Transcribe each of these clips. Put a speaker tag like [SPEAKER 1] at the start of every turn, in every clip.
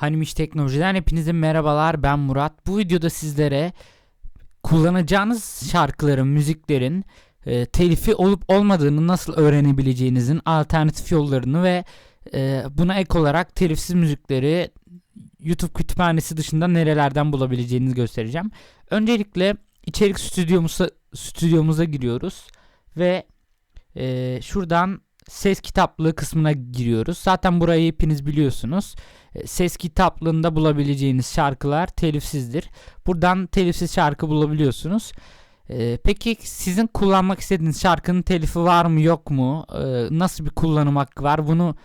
[SPEAKER 1] Hanimiş Teknoloji'den hepinize merhabalar ben Murat. Bu videoda sizlere kullanacağınız şarkıların, müziklerin e, telifi olup olmadığını nasıl öğrenebileceğinizin alternatif yollarını ve e, buna ek olarak telifsiz müzikleri YouTube kütüphanesi dışında nerelerden bulabileceğinizi göstereceğim. Öncelikle içerik stüdyomuza, stüdyomuza giriyoruz ve e, şuradan ses kitaplığı kısmına giriyoruz. Zaten burayı hepiniz biliyorsunuz. E, Ses kitaplığında bulabileceğiniz şarkılar telifsizdir. Buradan telifsiz şarkı bulabiliyorsunuz. E, Peki sizin kullanmak istediğiniz şarkının telifi var mı yok mu? E, Nasıl bir kullanım hakkı var? Bunu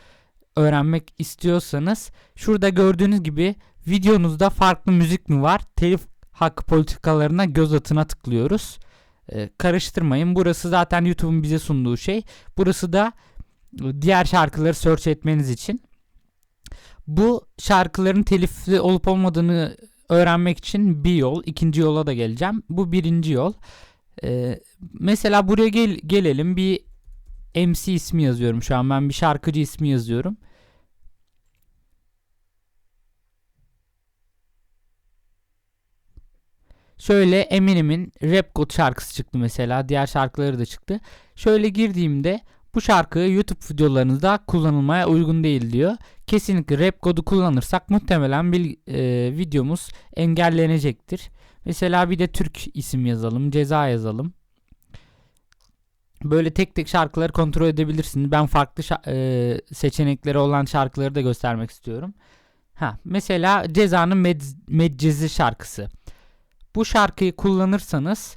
[SPEAKER 1] öğrenmek istiyorsanız şurada gördüğünüz gibi videonuzda farklı müzik mi var? Telif hakkı politikalarına göz atına tıklıyoruz. Karıştırmayın. Burası zaten YouTube'un bize sunduğu şey. Burası da diğer şarkıları search etmeniz için. Bu şarkıların telifli olup olmadığını öğrenmek için bir yol. ikinci yola da geleceğim. Bu birinci yol. Ee, mesela buraya gel gelelim. Bir MC ismi yazıyorum şu an. Ben bir şarkıcı ismi yazıyorum. Şöyle Eminem'in Rap God şarkısı çıktı mesela. Diğer şarkıları da çıktı. Şöyle girdiğimde bu şarkı YouTube videolarınızda kullanılmaya uygun değil diyor. Kesinlikle rap kodu kullanırsak muhtemelen bir e, videomuz engellenecektir. Mesela bir de Türk isim yazalım, ceza yazalım. Böyle tek tek şarkıları kontrol edebilirsiniz. Ben farklı e, seçenekleri olan şarkıları da göstermek istiyorum. Ha, mesela Ceza'nın Med- Medcezi şarkısı. Bu şarkıyı kullanırsanız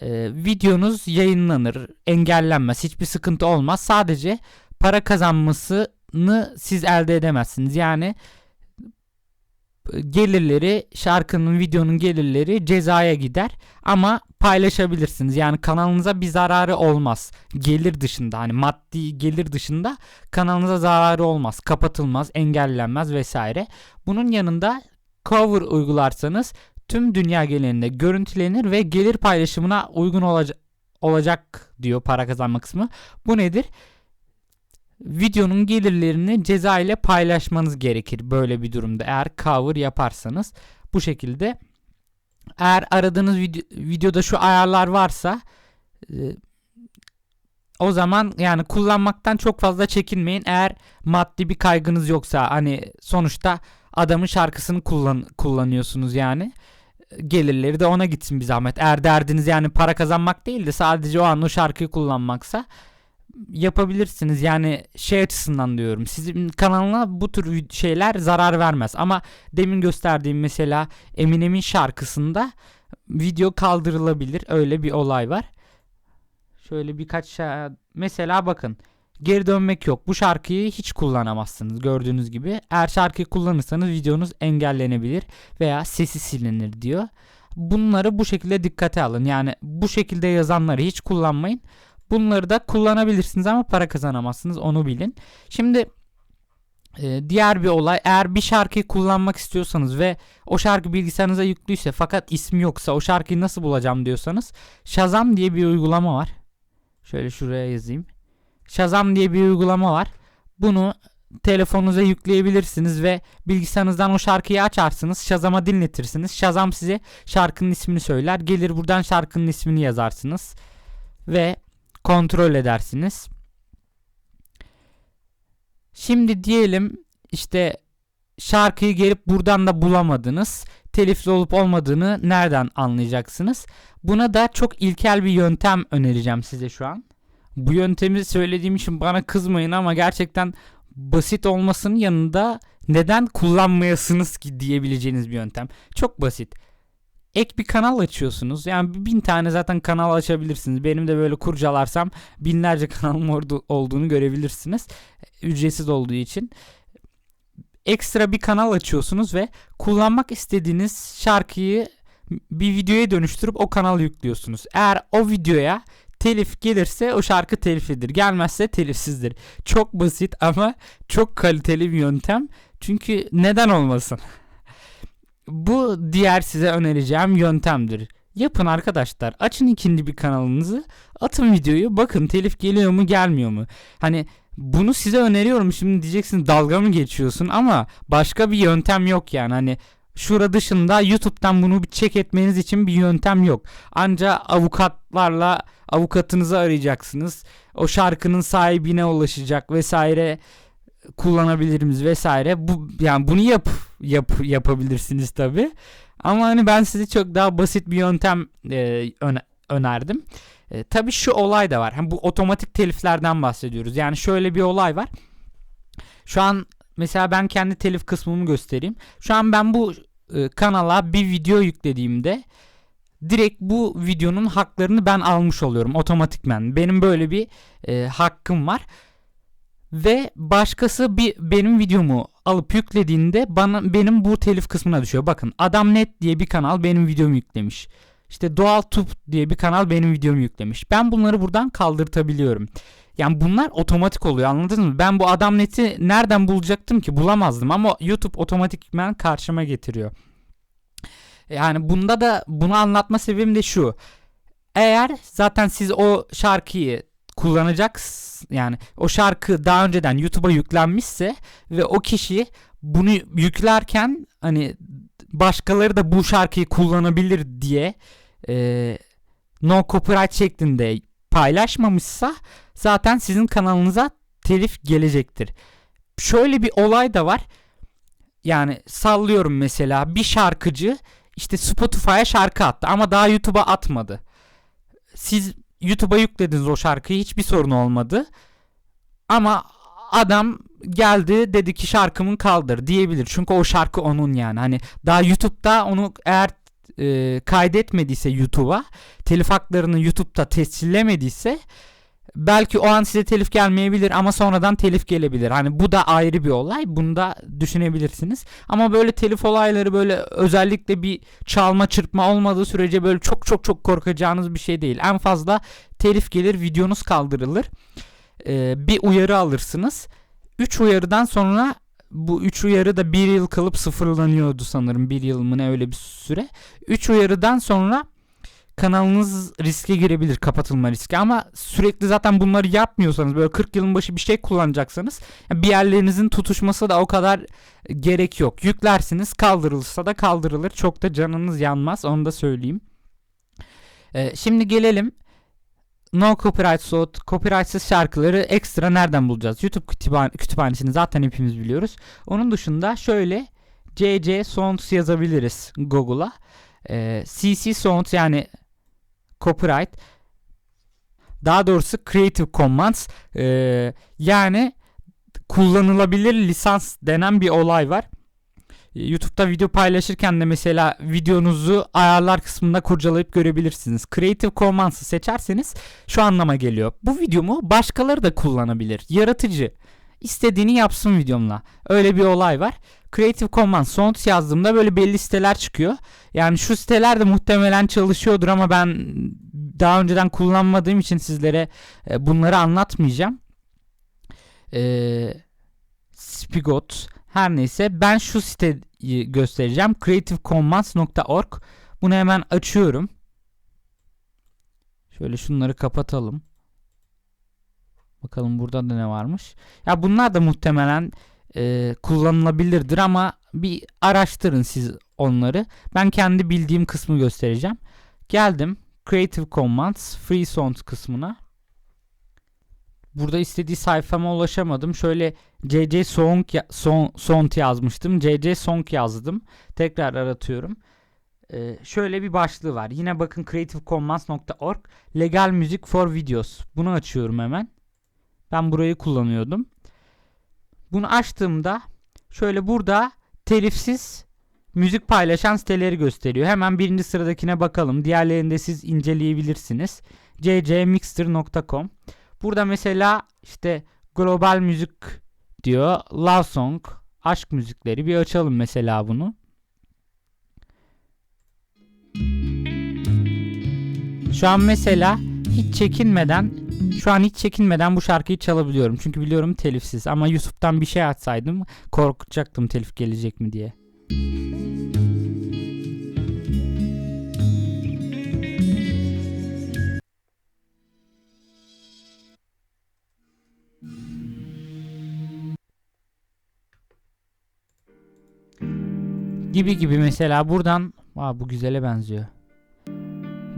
[SPEAKER 1] e, videonuz yayınlanır, engellenmez, hiçbir sıkıntı olmaz. Sadece para kazanmasını siz elde edemezsiniz. Yani e, gelirleri, şarkının, videonun gelirleri cezaya gider ama paylaşabilirsiniz. Yani kanalınıza bir zararı olmaz. Gelir dışında hani maddi gelir dışında kanalınıza zararı olmaz. Kapatılmaz, engellenmez vesaire. Bunun yanında cover uygularsanız tüm dünya genelinde görüntülenir ve gelir paylaşımına uygun olacak olacak diyor para kazanma kısmı. Bu nedir? Videonun gelirlerini ceza ile paylaşmanız gerekir böyle bir durumda. Eğer cover yaparsanız. Bu şekilde. Eğer aradığınız video, videoda şu ayarlar varsa e, o zaman yani kullanmaktan çok fazla çekinmeyin. Eğer maddi bir kaygınız yoksa hani sonuçta adamın şarkısını kullan kullanıyorsunuz yani gelirleri de ona gitsin bir zahmet. Eğer derdiniz yani para kazanmak değil de sadece o an o şarkıyı kullanmaksa yapabilirsiniz. Yani şey açısından diyorum. Sizin kanalına bu tür şeyler zarar vermez. Ama demin gösterdiğim mesela Eminem'in şarkısında video kaldırılabilir. Öyle bir olay var. Şöyle birkaç mesela bakın geri dönmek yok. Bu şarkıyı hiç kullanamazsınız gördüğünüz gibi. Eğer şarkıyı kullanırsanız videonuz engellenebilir veya sesi silinir diyor. Bunları bu şekilde dikkate alın. Yani bu şekilde yazanları hiç kullanmayın. Bunları da kullanabilirsiniz ama para kazanamazsınız onu bilin. Şimdi e, diğer bir olay eğer bir şarkıyı kullanmak istiyorsanız ve o şarkı bilgisayarınıza yüklüyse fakat ismi yoksa o şarkıyı nasıl bulacağım diyorsanız Shazam diye bir uygulama var. Şöyle şuraya yazayım. Shazam diye bir uygulama var. Bunu telefonunuza yükleyebilirsiniz ve bilgisayarınızdan o şarkıyı açarsınız. Shazam'a dinletirsiniz. Shazam size şarkının ismini söyler. Gelir buradan şarkının ismini yazarsınız. Ve kontrol edersiniz. Şimdi diyelim işte şarkıyı gelip buradan da bulamadınız. Telifli olup olmadığını nereden anlayacaksınız? Buna da çok ilkel bir yöntem önereceğim size şu an. Bu yöntemi söylediğim için bana kızmayın ama gerçekten basit olmasının yanında neden kullanmayasınız ki diyebileceğiniz bir yöntem. Çok basit. Ek bir kanal açıyorsunuz. Yani bin tane zaten kanal açabilirsiniz. Benim de böyle kurcalarsam binlerce kanalım orada olduğunu görebilirsiniz. Ücretsiz olduğu için. Ekstra bir kanal açıyorsunuz ve kullanmak istediğiniz şarkıyı bir videoya dönüştürüp o kanala yüklüyorsunuz. Eğer o videoya telif gelirse o şarkı teliflidir. Gelmezse telifsizdir. Çok basit ama çok kaliteli bir yöntem. Çünkü neden olmasın? Bu diğer size önereceğim yöntemdir. Yapın arkadaşlar. Açın ikinci bir kanalınızı. Atın videoyu. Bakın telif geliyor mu gelmiyor mu? Hani bunu size öneriyorum. Şimdi diyeceksin dalga mı geçiyorsun ama başka bir yöntem yok yani. Hani şura dışında YouTube'dan bunu bir check etmeniz için bir yöntem yok. Anca avukatlarla avukatınızı arayacaksınız. O şarkının sahibine ulaşacak vesaire kullanabiliriz vesaire. Bu yani bunu yap yap yapabilirsiniz tabi. Ama hani ben size çok daha basit bir yöntem e, öne, önerdim. E, tabii şu olay da var. Hem bu otomatik teliflerden bahsediyoruz. Yani şöyle bir olay var. Şu an mesela ben kendi telif kısmımı göstereyim. Şu an ben bu e, kanala bir video yüklediğimde direkt bu videonun haklarını ben almış oluyorum otomatikmen. Benim böyle bir e, hakkım var. Ve başkası bir benim videomu alıp yüklediğinde bana benim bu telif kısmına düşüyor. Bakın Adam Net diye bir kanal benim videomu yüklemiş. İşte Doğal Tube diye bir kanal benim videomu yüklemiş. Ben bunları buradan kaldırtabiliyorum. Yani bunlar otomatik oluyor anladınız mı? Ben bu adam neti nereden bulacaktım ki? Bulamazdım ama YouTube otomatikmen karşıma getiriyor. Yani bunda da bunu anlatma sebebim de şu. Eğer zaten siz o şarkıyı kullanacak yani o şarkı daha önceden YouTube'a yüklenmişse ve o kişi bunu yüklerken hani başkaları da bu şarkıyı kullanabilir diye e, no copyright şeklinde paylaşmamışsa zaten sizin kanalınıza telif gelecektir. Şöyle bir olay da var. Yani sallıyorum mesela bir şarkıcı işte Spotify'a şarkı attı ama daha YouTube'a atmadı. Siz YouTube'a yüklediniz o şarkıyı hiçbir sorun olmadı. Ama adam geldi dedi ki şarkımın kaldır diyebilir. Çünkü o şarkı onun yani. Hani daha YouTube'da onu eğer e, kaydetmediyse YouTube'a telif haklarını YouTube'da tescillemediyse belki o an size telif gelmeyebilir ama sonradan telif gelebilir. Hani bu da ayrı bir olay. Bunu da düşünebilirsiniz. Ama böyle telif olayları böyle özellikle bir çalma çırpma olmadığı sürece böyle çok çok çok korkacağınız bir şey değil. En fazla telif gelir, videonuz kaldırılır. Ee, bir uyarı alırsınız. 3 uyarıdan sonra bu 3 uyarı da 1 yıl kalıp sıfırlanıyordu sanırım. 1 yıl mı ne öyle bir süre. 3 uyarıdan sonra kanalınız riske girebilir kapatılma riski ama sürekli zaten bunları yapmıyorsanız böyle 40 yılın başı bir şey kullanacaksanız bir yerlerinizin tutuşması da o kadar gerek yok. Yüklersiniz kaldırılırsa da kaldırılır çok da canınız yanmaz onu da söyleyeyim. Ee, şimdi gelelim No copyright soğut, copyrightsız şarkıları ekstra nereden bulacağız? YouTube kütüphane, kütüphanesini zaten hepimiz biliyoruz. Onun dışında şöyle CC Sounds yazabiliriz Google'a. Ee, CC Sounds yani copyright daha doğrusu Creative Commons ee, yani kullanılabilir lisans denen bir olay var. YouTube'da video paylaşırken de mesela videonuzu ayarlar kısmında kurcalayıp görebilirsiniz. Creative Commons'ı seçerseniz şu anlama geliyor. Bu videomu başkaları da kullanabilir. Yaratıcı. istediğini yapsın videomla. Öyle bir olay var. Creative Commons Sounds yazdığımda böyle belli siteler çıkıyor. Yani şu siteler de muhtemelen çalışıyordur ama ben daha önceden kullanmadığım için sizlere e, bunları anlatmayacağım. Ee, Spigot her neyse ben şu siteyi göstereceğim. creativecommons.org Bunu hemen açıyorum. Şöyle şunları kapatalım. Bakalım burada da ne varmış. Ya bunlar da muhtemelen e, kullanılabilirdir ama bir araştırın siz onları. Ben kendi bildiğim kısmı göstereceğim. Geldim Creative Commons Free Sound kısmına. Burada istediği sayfama ulaşamadım. Şöyle CC Song, son, Song yazmıştım. CC Song yazdım. Tekrar aratıyorum. Ee, şöyle bir başlığı var. Yine bakın creativecommons.org Legal Music for Videos. Bunu açıyorum hemen. Ben burayı kullanıyordum. Bunu açtığımda şöyle burada telifsiz müzik paylaşan siteleri gösteriyor. Hemen birinci sıradakine bakalım. Diğerlerini de siz inceleyebilirsiniz. ccmixter.com Burada mesela işte global müzik diyor. Love song, aşk müzikleri bir açalım mesela bunu. Şu an mesela hiç çekinmeden şu an hiç çekinmeden bu şarkıyı çalabiliyorum. Çünkü biliyorum telifsiz ama YouTube'dan bir şey atsaydım korkacaktım telif gelecek mi diye. Gibi gibi mesela buradan Aa, bu güzele benziyor.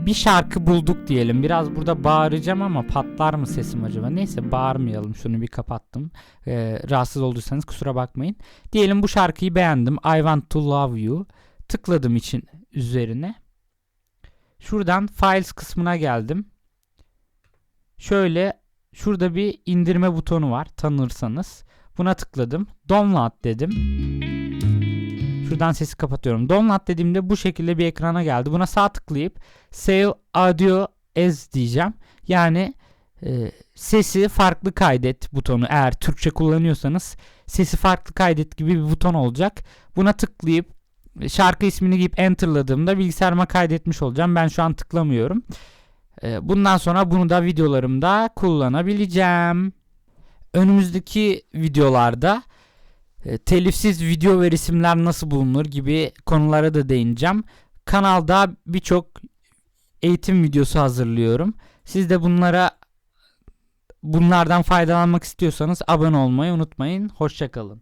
[SPEAKER 1] Bir şarkı bulduk diyelim. Biraz burada bağıracağım ama patlar mı sesim acaba? Neyse bağırmayalım. Şunu bir kapattım. Ee, rahatsız olduysanız kusura bakmayın. Diyelim bu şarkıyı beğendim. I want to love you. Tıkladım için üzerine. Şuradan files kısmına geldim. Şöyle şurada bir indirme butonu var tanırsanız. Buna tıkladım. Download dedim. Şuradan sesi kapatıyorum. Download dediğimde bu şekilde bir ekrana geldi. Buna sağ tıklayıp Save Audio As diyeceğim. Yani e, sesi farklı kaydet butonu. Eğer Türkçe kullanıyorsanız sesi farklı kaydet gibi bir buton olacak. Buna tıklayıp şarkı ismini giyip enterladığımda bilgisayarıma kaydetmiş olacağım. Ben şu an tıklamıyorum. E, bundan sonra bunu da videolarımda kullanabileceğim. Önümüzdeki videolarda e, telifsiz video ve resimler nasıl bulunur gibi konulara da değineceğim. Kanalda birçok eğitim videosu hazırlıyorum. Siz de bunlara bunlardan faydalanmak istiyorsanız abone olmayı unutmayın. Hoşçakalın.